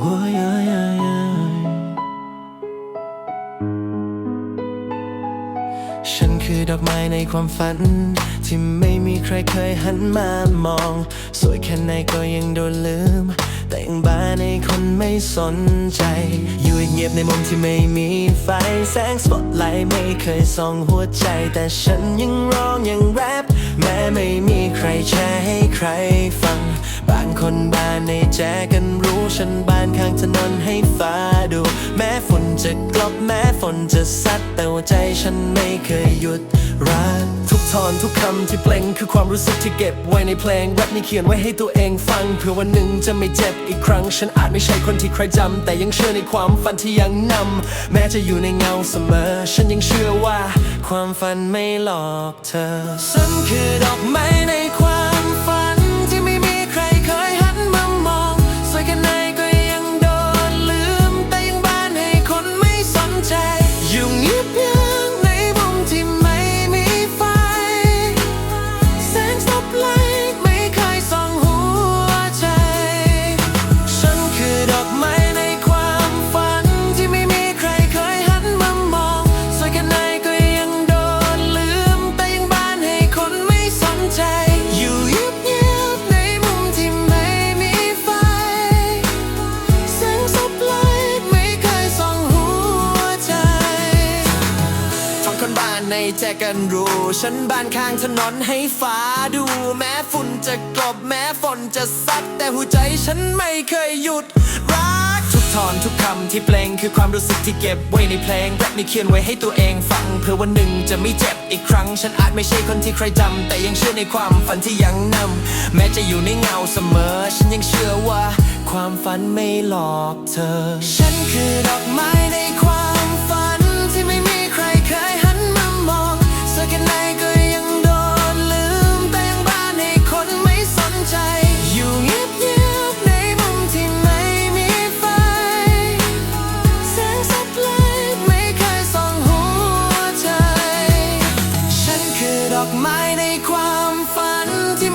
ฉันคือดอกไม้ในความฝัน ที่ไม่มีใครเคยหันมามอง สวยแค่ไหนก็ยังโดนลืม แต่ยังบ้าในคนไม่สนใจ อยู่เงียบในมุมที่ไม่มีไฟ แสงสปอตไลท์ไม่เคยส่องหัวใจ แต่ฉันยังร้องยังแรป แม้ไม่มีใครแชร์ให้ใครฟัง บางคนบานในแจกันรู้ฉันบานข้างถนนให้ฟ้าดู แม้ฝนจะกลบแม้ฝนจะซัดแต่ว่าใจฉันไม่เคยหยุดรักทุกทอนทุกคำที่เปล่งคือความรู้สึกที่เก็บไว้ในเพลงแรปนี้เขียนไว้ให้ตัวเองฟัง เพื่อวันหนึ่งจะไม่เจ็บอีกครั้ง ฉันอาจไม่ใช่คนที่ใครจำแต่ยังเชื่อในความฝันที่ยังนำแม้จะอยู่ในเงาเสมอ ฉันยังเชื่อว่า ความฝันไม่หลอกเธอ ฉันคือดอกไม้ในความ บ้านในแจกันรู้ฉันบ้านข้างถนนให้ฟ้าดู แม้ฝุ่นจะกลบแม้ฝนจะซัดแต่หัวใจฉันไม่เคยหยุดรักทุกทอนทุกคำที่เพลงคือความรู้สึกที่เก็บไว้ในเพลงแรปนี้เขียนไว้ให้ตัวเองฟังเพื่อวันหนึ่งจะไม่เจ็บอีกครั้ง ฉันอาจไม่ใช่คนที่ใครจำแต่ยังเชื่อในความฝันที่ยังนำแม้จะอยู่ในเงาเสมอ ฉันยังเชื่อว่า ความฝันไม่หลอกเธอ ฉันคือดอกไม้ในความ ดอกไม้ในความฝันที่